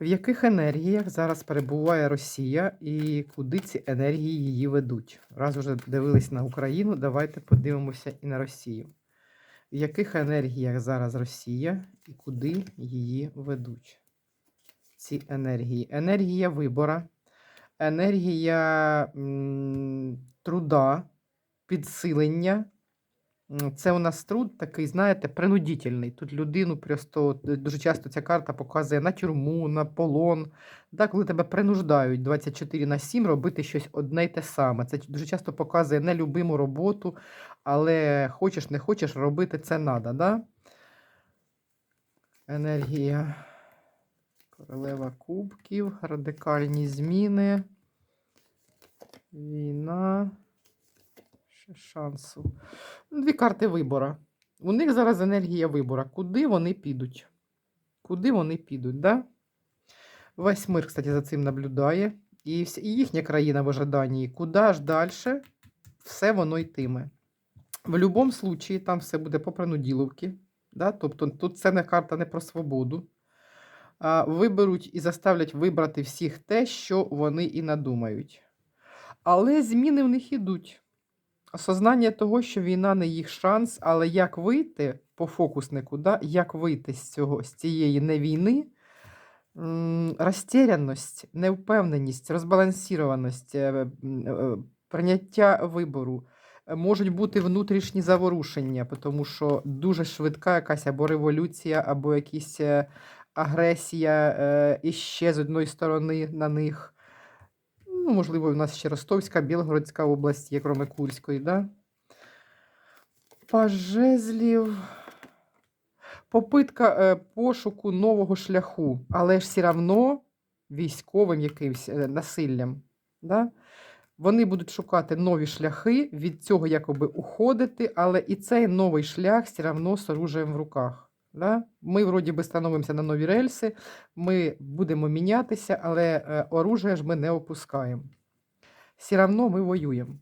В яких енергіях зараз перебуває Росія і куди ці енергії її ведуть? Раз уже дивились на Україну, давайте подивимося і на Росію. В яких енергіях зараз Росія і куди її ведуть? Ці енергії. Енергія вибора, енергія м, труда, підсилення. Це у нас труд такий, знаєте, принудительний. Тут людину просто е, дуже часто ця карта показує на тюрму, на полон. Да, коли тебе принуждають 24 на 7 робити щось одне й те саме. Це дуже часто показує нелюбиму роботу, але хочеш, не хочеш, робити це треба. Да? Енергія королева кубків, радикальні зміни, війна. Шансу. Ну, Дві карти вибора. У них зараз енергія вибора. Куди вони підуть? Куди вони підуть, да? Весь мир, кстати, за цим наблюдає. І, їхня країна в ожиданні. Куди ж далі все воно йтиме. В будь-якому випадку там все буде по принуділовки. Да? Тобто тут це не карта не про свободу. А, виберуть і заставлять вибрати всіх те, що вони і надумають. Але зміни в них ідуть. Осознання того, що війна не їх шанс, але як вийти по фокуснику, да? як вийти з цього, з цієї не війни, розтеряність, невпевненість, розбалансірованість, е, е, прийняття вибору. Е, Можуть бути внутрішні заворушення, тому що дуже швидка якась або революція, або якась е, агресія іще з одної сторони на них. Ну, можливо, у нас ще Ростовська, Білгородська область, є кроме Курської, да? Пажезлів. Попитка е, пошуку нового шляху, але ж все одно військовим якимсь е, насиллям. Да? Вони будуть шукати нові шляхи, від цього якоби уходити, але і цей новий шлях все одно з оружием в руках. Да? Ми, вроді би, становимося на нові рельси, ми будемо мінятися, але е, оружие ж ми не опускаємо. Все одно ми воюємо.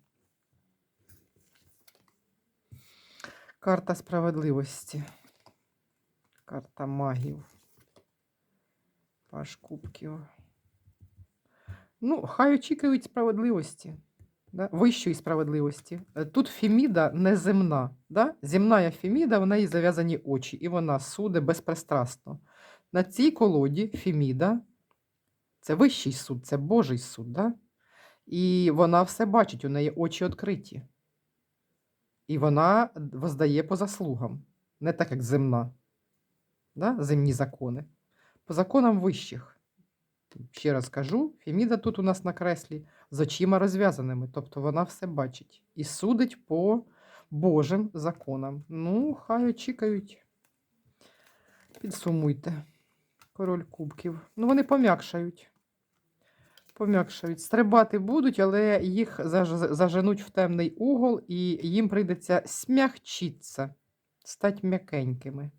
Карта справедливості. Карта магів. Паш кубків. Ну, хай очікують справедливості. Да? Вищої справедливості. Е, Тут Феміда неземна. Да? Земна Феміда, в неї зав'язані очі, і вона суде безпристрасно. На цій колоді Феміда це вищий суд, це Божий суд. Да? І вона все бачить, у неї очі відкриті. І вона воздає по заслугам, не так, як земна. Да? Земні закони. По законам вищих. Ще раз кажу, Феміда тут у нас на креслі з очима розв'язаними, тобто вона все бачить і судить по Божим законам. Ну, хай очікають. Підсумуйте. Король кубків. Ну, вони пом'якшають. Пом'якшають. Стрибати будуть, але їх заженуть в темний угол, і їм прийдеться смягчитися, стати м'якенькими.